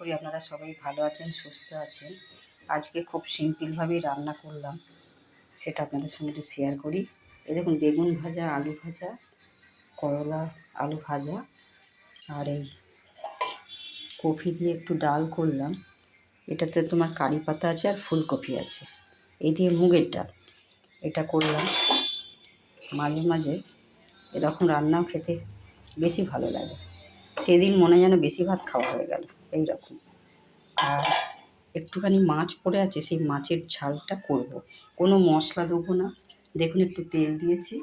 করি। আপনারা সবাই ভালো আছেন, সুস্থ আছেন। আজকে খুব সিম্পলভাবেই রান্না করলাম। সেটা আপনাদের সঙ্গে একটু শেয়ার করি। এ দেখুন, বেগুন ভাজা, আলু ভাজা, করলা, আলু ভাজা, আর এই কফি দিয়ে একটু ডাল করলাম। এটাতে তোমার কারি পাতা আছে আর ফুলকপি আছে। এই দিয়ে মুগের ডাল। এটা করলাম মাঝে মাঝে। এরকম রান্নাও খেতে বেশি ভালো লাগে। সেদিন মনে যেন বেশি ভাত খাওয়া হয়ে গেল, এইরকম। আর একটুখানি মাছ পড়ে আছে, সেই মাছের ঝালটা করব। কোনো মশলা দেবো না। দেখুন, একটু তেল দিয়েছি।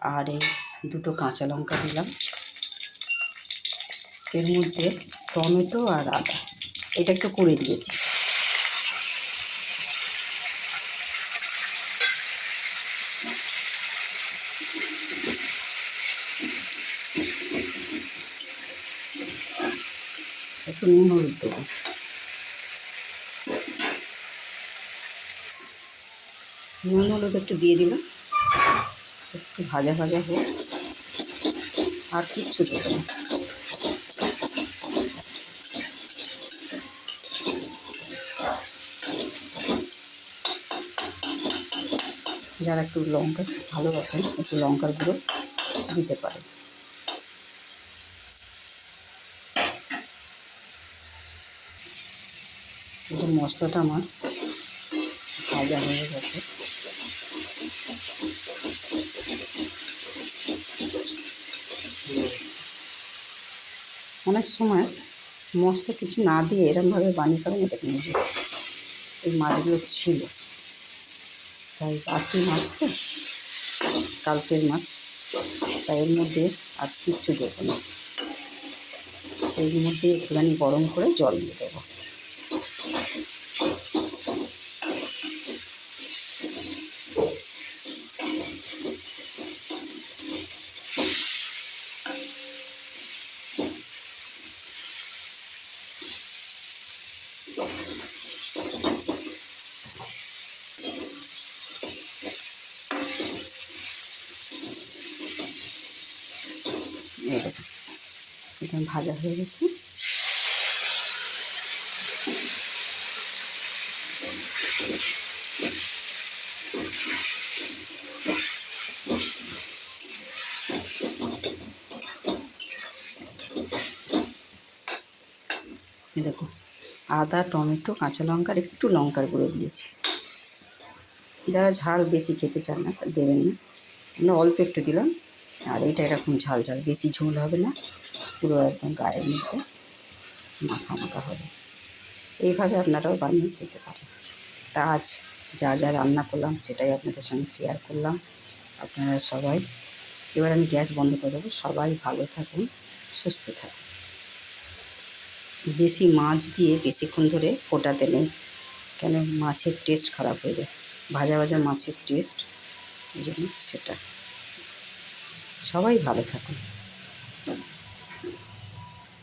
আর এই দুটো কাঁচা লঙ্কা দিলাম। এর মধ্যে টমেটো আর আদা। এটা একটু করে দিয়েছি। একটু নুন হলুদ দেবো। নুন হলুদ একটু দিয়ে দিলাম। একটু ভাজা ভাজা হোক। আর কিচ্ছু দেবো না। যারা একটু লঙ্কা ভালোবাসেন, একটু লঙ্কার গুঁড়ো দিতে পারেন। এই মশলাটা আমার ভাজা হয়ে গেছে। অনেক সময় মশলা কিছু না দিয়ে এরমভাবে বানিয়ে ফেলেন এটা নিজে এই মাছগুলো ছিল। তাই বাসি মাছ তো, কালকের মাছ। তাই এর মধ্যে আর কিচ্ছু দেবো না। এর মধ্যে একটুখানি গরম করে জল দিয়ে দেবো। এটা ভাজা হয়ে গেছে। দেখো, আদা, টমেটো, কাঁচা লঙ্কার, একটু লঙ্কার গুঁড়ো দিয়েছি। যারা ঝাল বেশি খেতে চান না তা দেবেন না। আমরা অল্প একটু দিলাম। আর এটা এরকম ঝাল ঝাল, বেশি ঝোল হবে না। পুরো একদম গায়ের মধ্যে মাখা মাখা হবে। এইভাবে আপনারাও বানিয়ে খেতে পারেন। তা আজ যা যা রান্না করলাম, সেটাই আপনাদের সঙ্গে শেয়ার করলাম। আপনারা সবাই, এবার আমি গ্যাস বন্ধ করে দেবো। সবাই ভালো থাকুন, সুস্থ থাকুন। বেশি মাছ দিয়ে বেশিক্ষণ ধরে ফোটাতে নেই। কেন? মাছের টেস্ট খারাপ হয়ে যায়। ভাজা ভাজা মাছের টেস্ট জন্য সেটা। সবাই ভালো থাকুন।